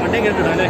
വണ്ടി കേട്ടിടാം അല്ലേ?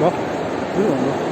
走不用了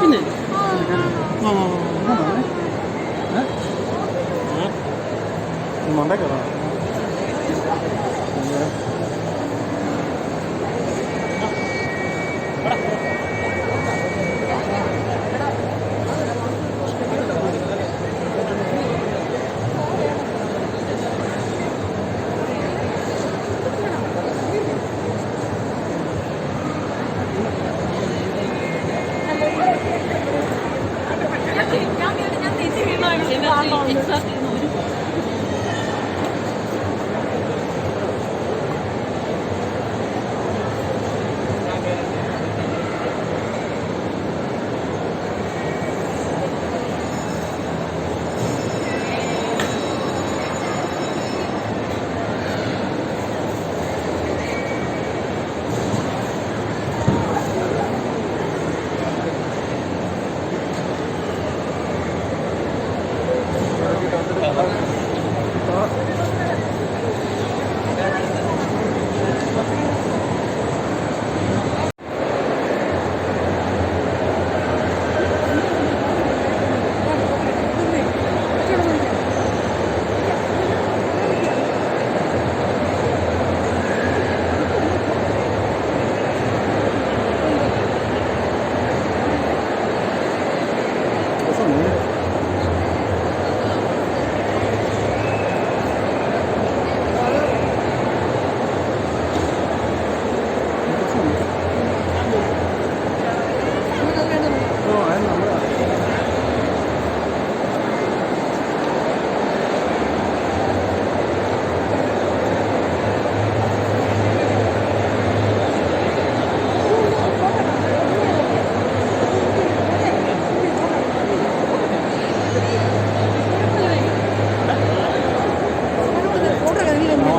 പിന്നെ ആ, ആ, ആ, ആ. ഏ? മണ്ടേ കയറാം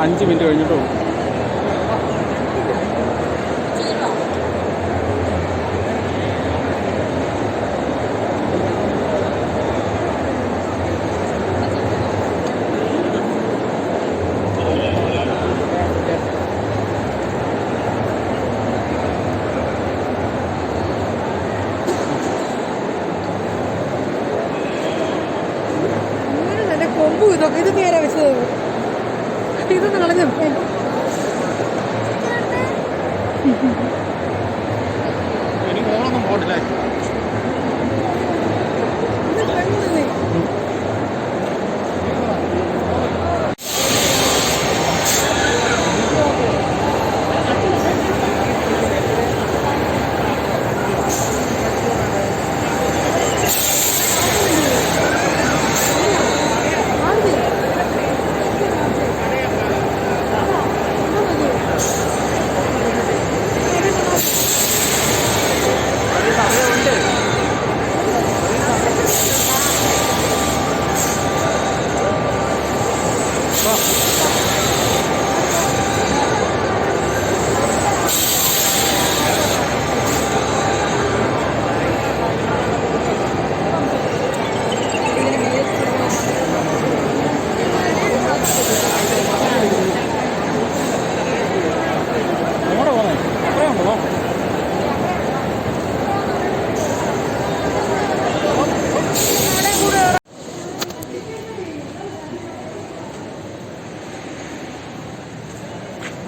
അഞ്ച് മിനിറ്റ് കഴിഞ്ഞിട്ടുള്ളൂ. അങ്ങനെ Угу.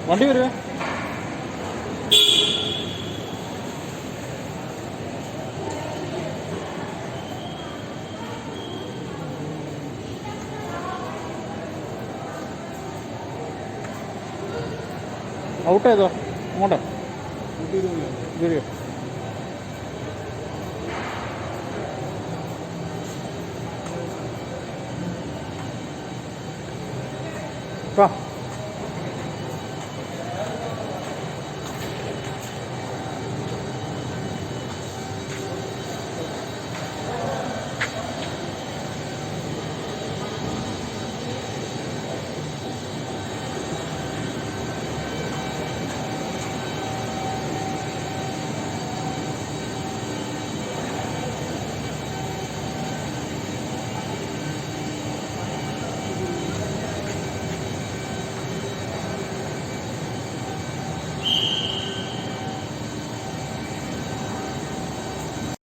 വണ്ടി വരുവേ. ഔട്ട് ചെയ്തോ അങ്ങോട്ടോ. വരിക വാ.